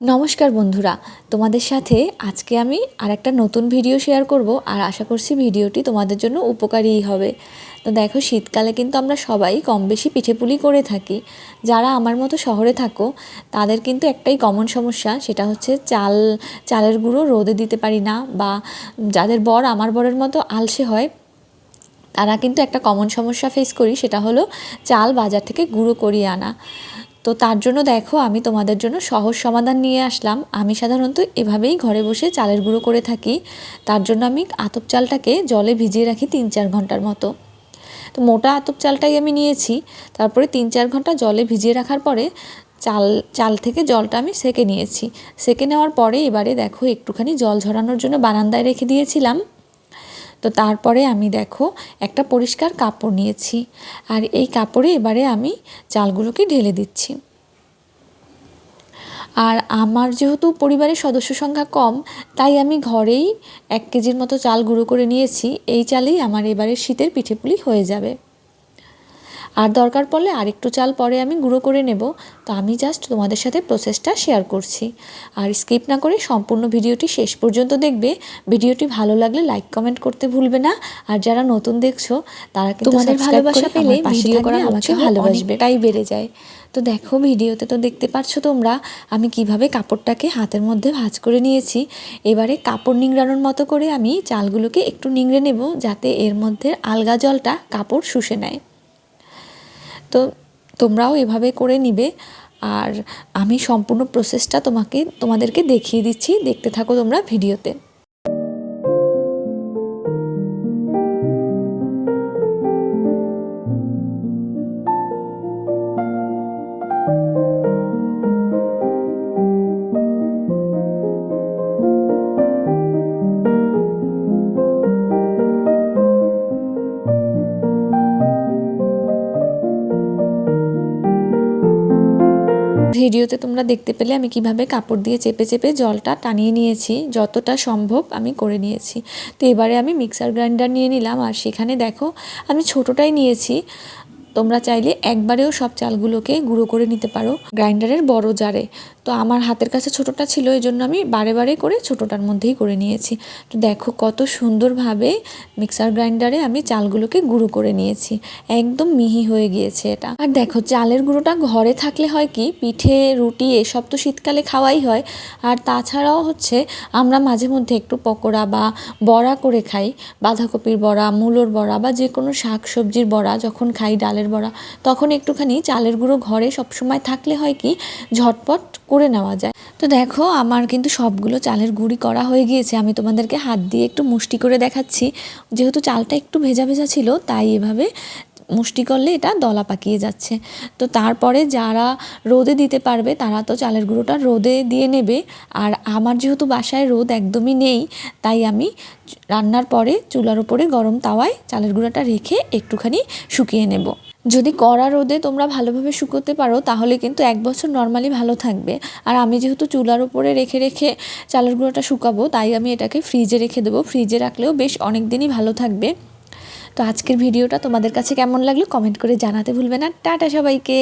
নমস্কার বন্ধুরা, তোমাদের সাথে আজকে আমি আর একটা নতুন ভিডিও শেয়ার করব আর আশা করছি ভিডিওটি তোমাদের জন্য উপকারীই হবে। তো দেখো, শীতকালে কিন্তু আমরা সবাই কম বেশি পিঠেপুলি করে থাকি। যারা আমার মতো শহরে থাকো, তাদের কিন্তু একটাই কমন সমস্যা, সেটা হচ্ছে চাল, চালের গুঁড়ো রোদে দিতে পারি না বা যাদের বর আমার বরের মতো আলসে হয়, তারা কিন্তু একটা কমন সমস্যা ফেস করি, সেটা হলো চাল বাজার থেকে গুঁড়ো করিয়ে আনা। তো তার জন্য দেখো, আমি তোমাদের জন্য সহজ সমাধান নিয়ে আসলাম। আমি সাধারণত এভাবেই ঘরে বসে চালের গুঁড়ো করে থাকি। তার জন্য আমি আতপ চালটাকে জলে ভিজিয়ে রাখি তিন চার ঘণ্টার মতো। তো মোটা আতপ চালটাই আমি নিয়েছি। তারপরে তিন চার ঘণ্টা জলে ভিজিয়ে রাখার পরে চাল চাল থেকে জলটা আমি সেকে নিয়েছি। সেকে নেওয়ার পরে এবারে দেখো, একটুখানি জল ঝরানোর জন্য বারান্দায় রেখে দিয়েছিলাম। তো তারপরে আমি দেখো, একটা পরিষ্কার কাপড় নিয়েছি। আর এই কাপড়ে এবারে আমি চালগুলোকে ঢেলে দিচ্ছি। আর আমার যেহেতু পরিবারের সদস্য সংখ্যা কম, তাই আমি ঘরেই এক কেজির মতো চাল গুঁড়ো করে নিয়েছি। এই চালেই আমার এবারে শীতের পিঠেপুলি হয়ে যাবে। আর দরকার পড়লে আরেকটু চাল পরে আমি গুঁড়ো করে নেব। তো আমি জাস্ট তোমাদের সাথে প্রসেসটা শেয়ার করছি। আর স্কিপ না করে সম্পূর্ণ ভিডিওটি শেষ পর্যন্ত দেখবে। ভিডিওটি ভালো লাগলে লাইক কমেন্ট করতে ভুলবে না। আর যারা নতুন দেখছ তারা কিন্তু তোমাদের ভালোবাসা পেলে ভিডিও করা আমাকে ভালোবাসবে। তাই বেড়ে যায়। তো দেখো ভিডিওতে তো দেখতে পাচ্ছ তোমরা আমি কীভাবে কাপড়টাকে হাতের মধ্যে ভাঁজ করে নিয়েছি। এবারে কাপড় নিংড়ানোর মতো করে আমি চালগুলোকে একটু নিংড়ে নেব যাতে এর মধ্যে আলগা জলটা কাপড় শুষে নেয়। তো তোমরাও এভাবে করে নিবে। আর আমি সম্পূর্ণ প্রসেসটা তোমাকে, তোমাদেরকে দেখিয়ে দিচ্ছি। দেখতে থাকো তোমরা ভিডিওতে। ভিডিওতে তোমরা দেখতে পেলে আমি কীভাবে কাপড় দিয়ে চেপে চেপে জলটা টানিয়ে নিয়েছি, যতটা সম্ভব আমি করে নিয়েছি। তো এবারে আমি মিক্সার গ্রাইন্ডার নিয়ে নিলাম আর সেখানে দেখো আমি ছোটোটাই নিয়েছি। তোমরা চাইলে একবারেও সব চালগুলোকে গুঁড়ো করে নিতে পারো গ্রাইন্ডারের বড় জারে। তো আমার হাতের কাছে ছোটোটা ছিল এই জন্য আমি বারে বারে করে ছোটোটার মধ্যেই করে নিয়েছি। তো দেখো কত সুন্দরভাবে মিক্সার গ্রাইন্ডারে আমি চালগুলোকে গুঁড়ো করে নিয়েছি। একদম মিহি হয়ে গিয়েছে এটা। আর দেখো, চালের গুঁড়োটা ঘরে থাকলে হয় কি, পিঠে, রুটি, এসব তো শীতকালে খাওয়াই হয়। আর তাছাড়াও হচ্ছে আমরা মাঝে মধ্যে একটু পকোড়া বা বড়া করে খাই। বাঁধাকপির বড়া, মূলোর বড়া বা যে কোনো শাক সবজির বড়া যখন খাই ডালের বড়া। তখন একটুখানি চালের গুঁড়ো ঘরে সবসময় থাকলে হয় কি, ঝটপট করে নেওয়া যায়। তো দেখো, আমার কিন্তু সবগুলো চালের গুঁড়ি করা হয়ে গিয়েছে। আমি তোমাদেরকে হাত দিয়ে একটু মুষ্টি করে দেখাচ্ছি। যেহেতু চালটা একটু ভেজা ভেজা ছিল, তাই এভাবে মুষ্টি করলে এটা দলা পাকিয়ে যাচ্ছে। তো তারপরে যারা রোদে দিতে পারবে, তারা তো চালের গুঁড়োটা রোদে দিয়ে নেবে। আর আমার যেহেতু বাসায় রোদ একদমই নেই, তাই আমি রান্নার পরে চুলার উপরে গরম তাওয়ায় চালের গুঁড়োটা রেখে একটুখানি শুকিয়ে নেব। যদি কড়া রোদে তোমরা ভালোভাবে শুকোতে পারো, তাহলে কিন্তু এক বছর নর্মালি ভালো থাকবে। আর আমি যেহেতু চুলার উপরে রেখে রেখে চালের গুঁড়োটা শুকাবো, তাই আমি এটাকে ফ্রিজে রেখে দেবো। ফ্রিজে রাখলেও বেশ অনেক দিনই ভালো থাকবে। তো আজকের ভিডিওটা তোমাদের কাছে কেমন লাগল কমেন্ট করে জানাতে ভুলবে না। টাটা সবাইকে।